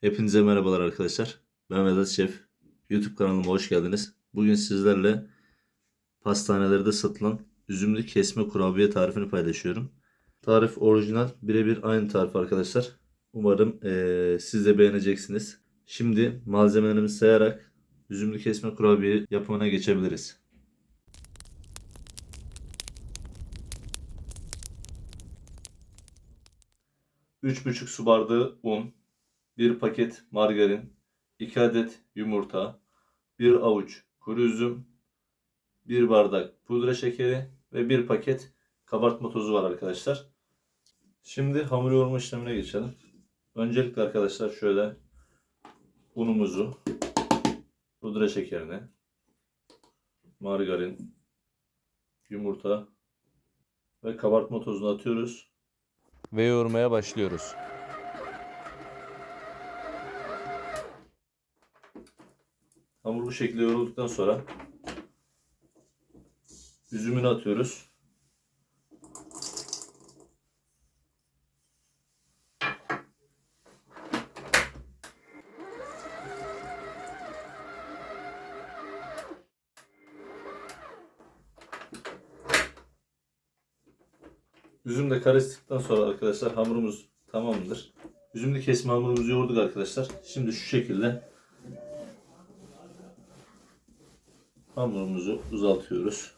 Hepinize merhabalar arkadaşlar. Ben Vedat Şef. YouTube kanalıma hoş geldiniz. Bugün sizlerle pastanelerde satılan üzümlü kesme kurabiye tarifini paylaşıyorum. Tarif orijinal, birebir aynı tarif arkadaşlar. Umarım eee, siz de beğeneceksiniz. Şimdi malzemelerimizi sayarak üzümlü kesme kurabiye yapımına geçebiliriz. Üç buçuk su bardağı un, 1 paket margarin, 2 adet yumurta, 1 avuç kuru üzüm, 1 bardak pudra şekeri ve 1 paket kabartma tozu var arkadaşlar. Şimdi hamur yoğurma işlemine geçelim. Öncelikle arkadaşlar şöyle unumuzu, pudra şekerini, margarin, yumurta ve kabartma tozunu atıyoruz. Ve yoğurmaya başlıyoruz. Hamur bu şekilde yoğrulduktan sonra üzümünü atıyoruz. Üzüm de karıştıktan sonra arkadaşlar hamurumuz tamamdır. Üzümlü kesme hamurumuzu yoğurduk arkadaşlar. Şimdi şu şekilde hamurumuzu uzatıyoruz.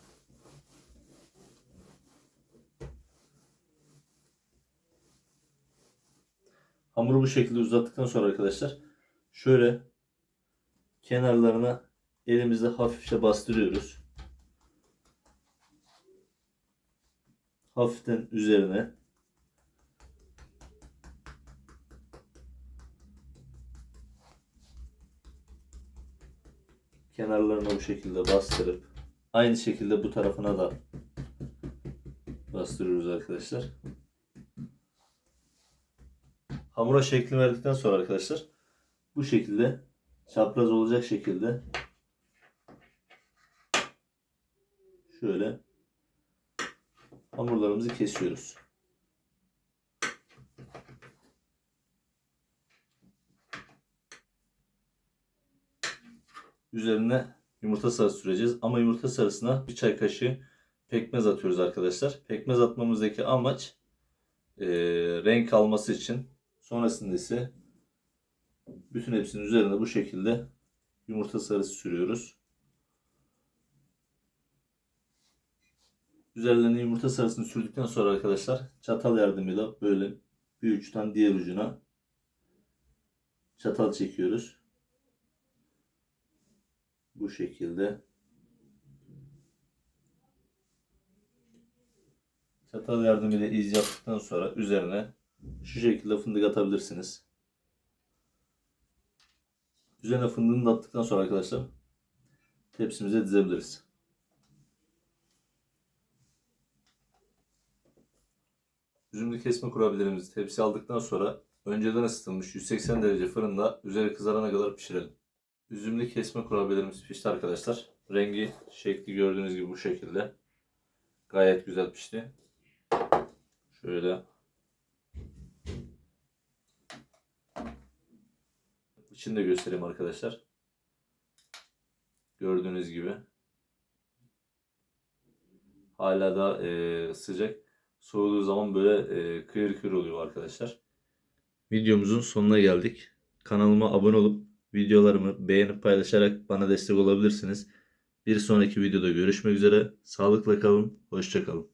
Hamuru bu şekilde uzattıktan sonra arkadaşlar şöyle kenarlarına elimizle hafifçe bastırıyoruz. Hafiften üzerine kenarlarına bu şekilde bastırıp aynı şekilde bu tarafına da bastırıyoruz arkadaşlar. Hamura şekli verdikten sonra arkadaşlar bu şekilde çapraz olacak şekilde şöyle hamurlarımızı kesiyoruz. Üzerine yumurta sarısı süreceğiz. Ama yumurta sarısına bir çay kaşığı pekmez atıyoruz arkadaşlar. Pekmez atmamızdaki amaç e, renk alması için. Sonrasında ise bütün hepsinin üzerine bu şekilde yumurta sarısı sürüyoruz. Üzerlerine yumurta sarısını sürdükten sonra arkadaşlar çatal yardımıyla böyle bir uçtan diğer ucuna çatal çekiyoruz. Bu şekilde. Çatal yardımıyla iz yaptıktan sonra üzerine şu şekilde fındık atabilirsiniz. Üzerine fındığını attıktan sonra arkadaşlar tepsimize dizebiliriz. Üzümlü kesme kurabiyelerimizi tepsi aldıktan sonra önceden ısıtılmış 180 derece fırında üzeri kızarana kadar pişirelim. Üzümlü kesme kurabiyelerimiz pişti arkadaşlar. Rengi, şekli gördüğünüz gibi bu şekilde. Gayet güzel pişti. Şöyle. İçini de göstereyim arkadaşlar. Gördüğünüz gibi. Hala da e, sıcak. Soğuduğu zaman böyle e, kıyır kıyır oluyor arkadaşlar. Videomuzun sonuna geldik. Kanalıma abone olup videolarımı beğenip paylaşarak bana destek olabilirsiniz. Bir sonraki videoda görüşmek üzere. Sağlıkla kalın. Hoşça kalın.